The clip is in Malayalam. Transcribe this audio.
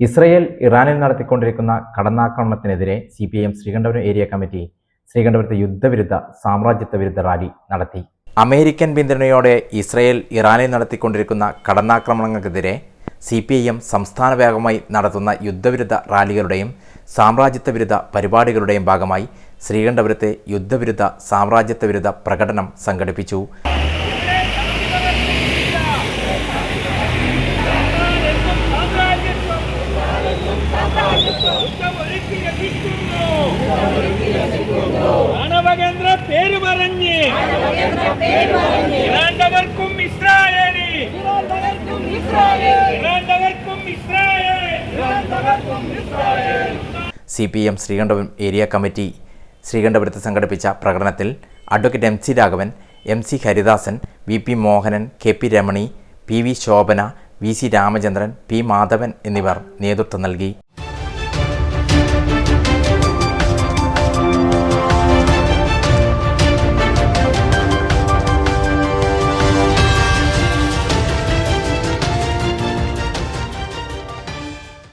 ഇസ്രയേൽ ഇറാനിൽ നടത്തിക്കൊണ്ടിരിക്കുന്ന കടന്നാക്രമണത്തിനെതിരെ C P M Sreekandapuram area committee ശ്രീകണ്ഠപുരത്ത് യുദ്ധവിരുദ്ധ സാമ്രാജ്യത്വ വിരുദ്ധ റാലി നടത്തി. അമേരിക്കൻ പിന്തുണയോടെ ഇസ്രയേൽ ഇറാനിൽ നടത്തിക്കൊണ്ടിരിക്കുന്ന കടന്നാക്രമണങ്ങൾക്കെതിരെ സി പി ഐ എം സംസ്ഥാന വ്യാപകമായി നടത്തുന്ന യുദ്ധവിരുദ്ധ റാലികളുടെയും സാമ്രാജ്യത്വ വിരുദ്ധ പരിപാടികളുടെയും ഭാഗമായി ശ്രീകണ്ഠപുരത്തെ യുദ്ധവിരുദ്ധ സാമ്രാജ്യത്വ വിരുദ്ധ പ്രകടനം സംഘടിപ്പിച്ചു. മാനവകേന്ദ്ര പേര് പറഞ്ഞ്. ഇറാണ്ടവർക്കും Israeli C P M Sreekandapuram area committee ശ്രീകണ്ഠപുരത്ത് സംഘടിപ്പിച്ച പ്രകടനത്തിൽ advocate M C Raghavan M C Haridasan V P Mohanan K P Ramani P V Shobhana V C Ramachandran P Madhavan എന്നിവർ നേതൃത്വം നൽകി. Thank you.